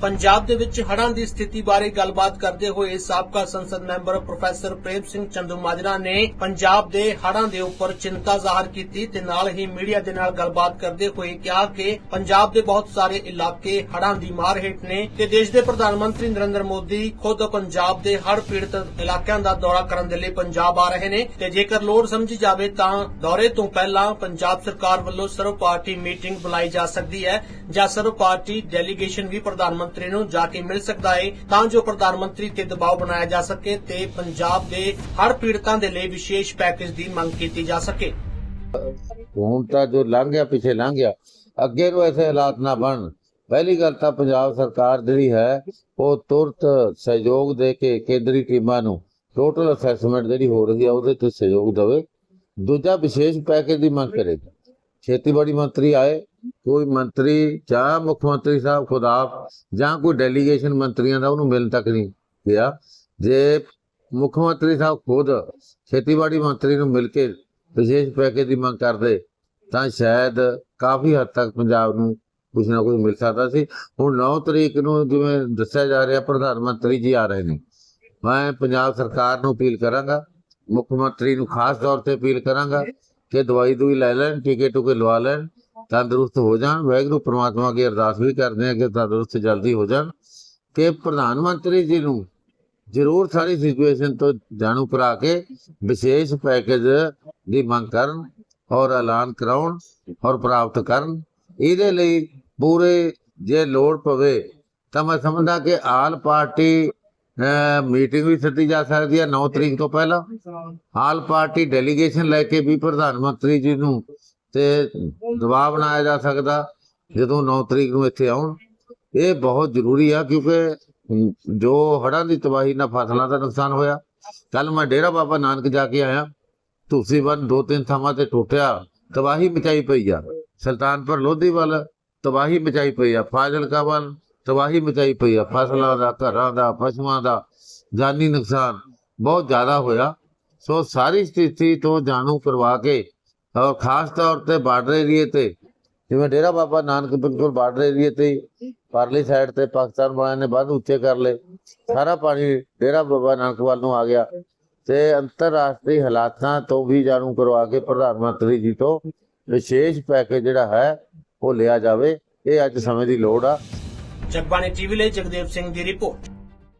ਪੰਜਾਬ ਦੇ ਵਿੱਚ ਹੜ੍ਹਾਂ ਦੀ ਸਥਿਤੀ ਬਾਰੇ ਗੱਲਬਾਤ ਕਰਦੇ ਹੋਏ ਸਾਬਕਾ ਸੰਸਦ ਮੈਂਬਰ ਪ੍ਰੋਫੈਸਰ ਪ੍ਰੇਮ ਸਿੰਘ ਚੰਦੂਮਾਜਰਾ ਨੇ ਪੰਜਾਬ ਦੇ ਹੜ੍ਹਾਂ ਦੇ ਉੱਪਰ ਚਿੰਤਾ ਜ਼ਾਹਰ ਕੀਤੀ ਤੇ ਨਾਲ ਹੀ ਮੀਡੀਆ ਦੇ ਨਾਲ ਗੱਲਬਾਤ ਕਰਦੇ ਹੋਏ ਕਿਹਾ ਕਿ ਪੰਜਾਬ ਦੇ ਬਹੁਤ ਸਾਰੇ ਇਲਾਕੇ ਹੜ੍ਹਾਂ ਦੀ ਮਾਰ ਹੇਠ ਨੇ ਤੇ ਦੇਸ਼ ਦੇ ਪ੍ਰਧਾਨ ਮੰਤਰੀ ਨਰਿੰਦਰ ਮੋਦੀ ਖੁਦ ਪੰਜਾਬ ਦੇ ਹੜ੍ਹ ਪੀੜਤ ਇਲਾਕਿਆਂ ਦਾ ਦੌਰਾ ਕਰਨ ਦੇ ਲਈ ਪੰਜਾਬ ਆ ਰਹੇ ਨੇ ਤੇ ਜੇਕਰ ਲੋੜ ਸਮਝੀ ਜਾਵੇ ਤਾਂ ਦੌਰੇ ਤੋਂ ਪਹਿਲਾਂ ਪੰਜਾਬ ਸਰਕਾਰ ਵੱਲੋਂ ਸਰਵ ਪਾਰਟੀ ਮੀਟਿੰਗ ਬੁਲਾਈ ਜਾ ਸਕਦੀ ਹੈ, ਜਾਂ ਸਰਵ ਪਾਰਟੀ ਡੈਲੀਗੇਸ਼ਨ ਵੀ ਪ੍ਰਧਾਨ ਮੰਤਰੀ ਨੂੰ ਜਾ ਕੇ ਮਿਲ ਸਕਦਾ ਹੈ ਤਾਂ ਜੋ ਪ੍ਰਧਾਨ ਮੰਤਰੀ ਤੇ ਦਬਾਅ ਬਣਾਇਆ ਜਾ ਸਕੇ ਤੇ ਪੰਜਾਬ ਦੇ ਹੜ੍ਹ ਪੀੜਤਾਂ ਦੇ ਲਈ ਵਿਸ਼ੇਸ਼ ਪੈਕੇਜ ਦੀ ਮੰਗ ਕੀਤੀ ਜਾ ਸਕੇ। ਹੁਣ ਤਾਂ ਜੋ ਲੰਘ ਗਿਆ, ਪਿੱਛੇ ਲੰਘ ਗਿਆ। ਅੱਗੇ ਨੂੰ ਐਸੇ ਹਾਲਾਤ ਨਾ ਬਣ। ਪਹਿਲੀ ਗੱਲ ਤਾਂ ਪੰਜਾਬ ਸਰਕਾਰ ਜਿਹੜੀ ਹੈ, ਉਹ ਤੁਰਤ ਸਹਿਯੋਗ ਦੇ ਕੇ ਕੇਂਦਰੀ ਟੀਮਾਂ ਨੂੰ ਟੋਟਲ ਅਸੈਸਮੈਂਟ ਜਿਹੜੀ ਹੋ ਰਹੀ ਹੈ, ਉਹਦੇ ਤੇ ਸਹਿਯੋਗ ਦੇਵੇ। ਦੂਜਾ ਵਿਸ਼ੇਸ਼ ਪੈਕੇਜ ਦੀ ਮੰਗ ਕਰੇਗਾ। ਖੇਤੀਬਾੜੀ ਮੰਤਰੀ ਆਏ ਕੋਈ ਮੰਤਰੀ ਜਾਂ ਮੁੱਖ ਮੰਤਰੀ ਸਾਹਿਬ ਖੁਦ ਆਪ ਜਾਂ ਕੋਈ ਡੈਲੀਗੇਸ਼ਨ ਮੰਤਰੀਆਂ ਦਾ ਉਹਨੂੰ ਮਿਲਣ ਤੱਕ ਨਹੀਂ ਗਿਆ। ਜੇ ਮੁੱਖ ਮੰਤਰੀ ਸਾਹਿਬ ਖੁਦ ਖੇਤੀਬਾੜੀ ਮੰਤਰੀ ਨੂੰ ਮਿਲ ਕੇ ਵਿਸ਼ੇਸ਼ ਪੈਕੇਜ ਦੀ ਮੰਗ ਕਰਦੇ, ਤਾਂ ਸ਼ਾਇਦ ਕਾਫੀ ਹੱਦ ਤੱਕ ਪੰਜਾਬ ਨੂੰ ਕੁਝ ਨਾ ਕੁਝ ਮਿਲ ਸਕਦਾ ਸੀ। ਹੁਣ 9 ਤਰੀਕ ਨੂੰ ਜਿਵੇਂ ਦੱਸਿਆ ਜਾ ਰਿਹਾ, ਪ੍ਰਧਾਨ ਮੰਤਰੀ ਜੀ ਆ ਰਹੇ ਨੇ। ਮੈਂ ਪੰਜਾਬ ਸਰਕਾਰ ਨੂੰ ਅਪੀਲ ਕਰਾਂਗਾ, ਮੁੱਖ ਮੰਤਰੀ ਨੂੰ ਖਾਸ ਤੌਰ ਤੇ ਅਪੀਲ ਕਰਾਂਗਾ ਕਿ ਦਵਾਈ ਦੂਈ ਲੈ ਲੈਣ ਟੀਕੇ ਟੂਕੇ ਲਵਾ ਲੈਣ ਤੰਦਰੁਸਤ ਹੋ ਜਾਣ, ਵਾਹਿਗੁਰੂ ਪ੍ਰਮਾਤਮਾ ਅੱਗੇ ਅਰਦਾਸ ਵੀ ਕਰਦੇ ਹਾਂ ਕਿ ਤੰਦਰੁਸਤ ਜਲਦੀ ਹੋ ਜਾਣ ਕਿ ਪ੍ਰਧਾਨ ਮੰਤਰੀ ਜੀ ਨੂੰ ਜ਼ਰੂਰ ਸਾਰੀ ਸਿਚੁਏਸ਼ਨ ਤੋਂ ਜਾਣੂ ਕਰਾ ਕੇ ਵਿਸ਼ੇਸ਼ ਪੈਕੇਜ ਦੀ ਮੰਗ ਕਰਨ ਔਰ ਐਲਾਨ ਕਰਾਉਣ ਔਰ ਪ੍ਰਾਪਤ ਕਰਨ। ਇਹਦੇ ਲਈ ਪੂਰੇ ਜੇ ਲੋੜ ਪਵੇ ਤਾਂ ਮੈਂ ਸਮਝਦਾ ਕਿ ਆਲ ਪਾਰਟੀ ਮੀਟਿੰਗ ਵੀ ਸੱਦੀ ਜਾ ਸਕਦੀ ਹੈ 9 ਤਰੀਕ ਤੋਂ ਪਹਿਲਾਂ। ਆਲ ਪਾਰਟੀ ਡੈਲੀਗੇਸ਼ਨ ਲੈ ਕੇ ਵੀ ਪ੍ਰਧਾਨ ਮੰਤਰੀ ਜੀ ਨੂੰ ਤੇ ਦਬਾਅ ਬਣਾਇਆ ਜਾ ਸਕਦਾ ਜਦੋਂ 9 ਤਰੀਕ ਨੂੰ ਇੱਥੇ ਆਉਣ। ਇਹ ਬਹੁਤ ਜ਼ਰੂਰੀ ਆ ਕਿਉਂਕਿ ਜੋ ਹੜ੍ਹਾਂ ਦੀ ਤਬਾਹੀ ਨਾਲ ਫਸਲਾਂ ਦਾ ਨੁਕਸਾਨ ਹੋਇਆ। ਕੱਲ ਮੈਂ ਡੇਰਾ ਬਾਬਾ ਨਾਨਕ ਜਾ ਕੇ ਆਇਆ। ਤੁਸੀਂ ਬੰਨ ਦੋ ਤਿੰਨ ਥਾਵਾਂ ਤੇ ਟੁੱਟਿਆ, ਤਬਾਹੀ ਮਚਾਈ ਪਈ ਆ। ਸੁਲਤਾਨਪੁਰ ਲੋਧੀ ਵੱਲ ਤਬਾਹੀ ਮਚਾਈ ਪਈ ਆ, ਫਾਜ਼ਿਲਕਾ ਵੱਲ ਤਬਾਹੀ ਮਚਾਈ ਪਈ ਆ। ਫਸਲਾਂ ਦਾ, ਘਰਾਂ ਦਾ, ਪਸ਼ੂਆਂ ਦਾ ਜਾਨੀ ਨੁਕਸਾਨ ਬਹੁਤ ਜ਼ਿਆਦਾ ਹੋਇਆ। ਸੋ ਸਾਰੀ ਸਥਿਤੀ ਤੋਂ ਜਾਣੂ ਕਰਵਾ ਕੇ ਔਰ ਖਾਸ ਤੌਰ ਤੇ ਬਾਰਡਰ ਏਰੀਏ ਤੇ, ਜਿਵੇਂ ਡੇਰਾ ਬਾਬਾ ਨਾਨਕ ਬਿਲਕੁਲ ਬਾਰਡਰ ਏਰੀਏ ਤੇ ਪਰਲੀ ਸਾਈਡ ਤੇ ਪਾਕਿਸਤਾਨ ਵਾਲਿਆਂ ਨੇ ਬੰਦ ਉੱਚੇ ਕਰ ਲਏ। ਸਾਰਾ ਪਾਣੀ ਡੇਰਾ ਬਾਬਾ ਨਾਨਕ ਵੱਲ ਨੂੰ ਆ ਗਿਆ ਤੇ ਅੰਤਰਰਾਸ਼ਟਰੀ ਹਾਲਾਤਾਂ ਤੋਂ ਵੀ ਜਾਣੂ ਕਰਵਾ ਕੇ ਪ੍ਰਧਾਨ ਮੰਤਰੀ ਜੀ ਤੋਂ ਵਿਸ਼ੇਸ਼ ਪੈਕੇਜ ਜਿਹੜਾ ਹੈ, ਉਹ ਲਿਆ ਜਾਵੇ। ਇਹ ਅੱਜ ਸਮੇਂ ਦੀ ਲੋੜ ਆ। ਜਗਬਾਣੀ ਟੀਵੀ ਲਈ ਜਗਦੇਵ ਸਿੰਘ ਦੀ ਰਿਪੋਰਟ।